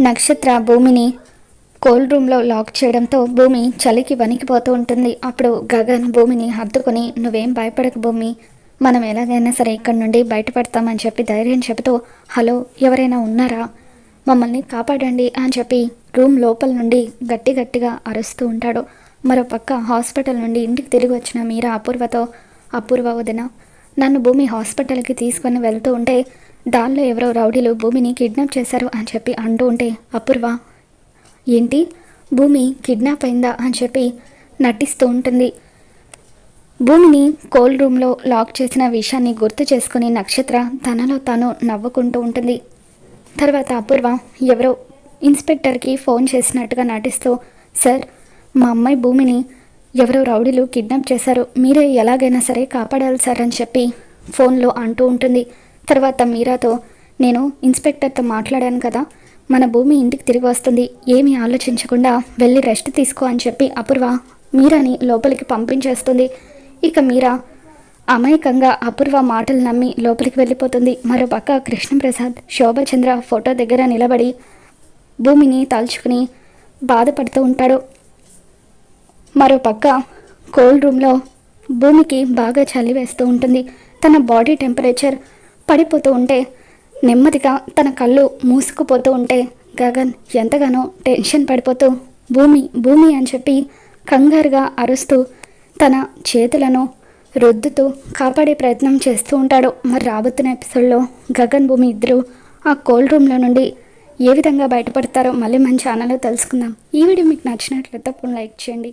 నక్షత్ర భూమిని కోల్డ్ రూమ్లో లాక్ చేయడంతో భూమి చలికి వణికిపోతూ ఉంటుంది. అప్పుడు గగన్ భూమిని హత్తుకొని నువ్వేం భయపడక భూమి. మనం ఎలాగైనా సరే ఇక్కడి నుండి బయటపడతామని చెప్పి ధైర్యం చెబుతూ హలో ఎవరైనా ఉన్నారా? మమ్మల్ని కాపాడండి అని చెప్పి రూమ్ లోపల నుండి గట్టి గట్టిగా అరుస్తూ ఉంటాడు. మరో పక్క హాస్పిటల్ నుండి ఇంటికి తిరిగి వచ్చిన మీరా అపూర్వతో అపూర్వ వదిన నన్ను భూమి హాస్పిటల్కి తీసుకొని వెళ్తూ ఉంటే దానిలో ఎవరో రౌడీలు భూమిని కిడ్నాప్ చేశారు అని చెప్పి అంటూ ఉంటే అపూర్వ ఏంటి? భూమి కిడ్నాప్ అయిందా అని చెప్పి నటిస్తూ ఉంటుంది. భూమిని కోల్డ్ రూమ్లో లాక్ చేసిన విషయాన్ని గుర్తు చేసుకుని నక్షత్ర తనలో తాను నవ్వుకుంటూ ఉంటుంది. తర్వాత అపూర్వ ఎవరో ఇన్స్పెక్టర్కి ఫోన్ చేసినట్టుగా నటిస్తూ సార్ మా అమ్మాయి భూమిని ఎవరో రౌడీలు కిడ్నాప్ చేశారు. మీరే ఎలాగైనా సరే కాపాడాలి సార్ అని చెప్పి ఫోన్లో అంటూ ఉంటుంది. తర్వాత మీరాతో నేను ఇన్స్పెక్టర్తో మాట్లాడాను కదా. మన భూమి ఇంటికి తిరిగి వస్తుంది. ఏమీ ఆలోచించకుండా వెళ్ళి రెస్ట్ తీసుకో అని చెప్పి అపూర్వ మీరాని లోపలికి పంపించేస్తుంది. ఇక మీరా అమాయకంగా అపూర్వ మాటలు నమ్మి లోపలికి వెళ్ళిపోతుంది. మరోపక్క కృష్ణప్రసాద్ శోభచంద్ర ఫోటో దగ్గర నిలబడి భూమిని తలుచుకుని బాధపడుతూ ఉంటాడు. మరోపక్క కోల్డ్ రూమ్లో భూమికి బాగా చలి వేస్తూ ఉంటుంది. తన బాడీ టెంపరేచర్ పడిపోతూ ఉంటే నెమ్మదిగా తన కళ్ళు మూసుకుపోతూ ఉంటే గగన్ ఎంతగానో టెన్షన్ పడిపోతూ భూమి భూమి అని చెప్పి కంగారుగా అరుస్తూ తన చేతులను రుద్దుతూ కాపాడే ప్రయత్నం చేస్తూ ఉంటాడు. మరి రాబోతున్న ఎపిసోడ్లో గగన్ భూమి ఇద్దరు ఆ కోల్డ్ రూమ్లో నుండి ఏ విధంగా బయటపడతారో మళ్ళీ మన ఛానల్లో తెలుసుకుందాం. ఈ వీడియో మీకు నచ్చినట్లయితే తప్పకుండా లైక్ చేయండి.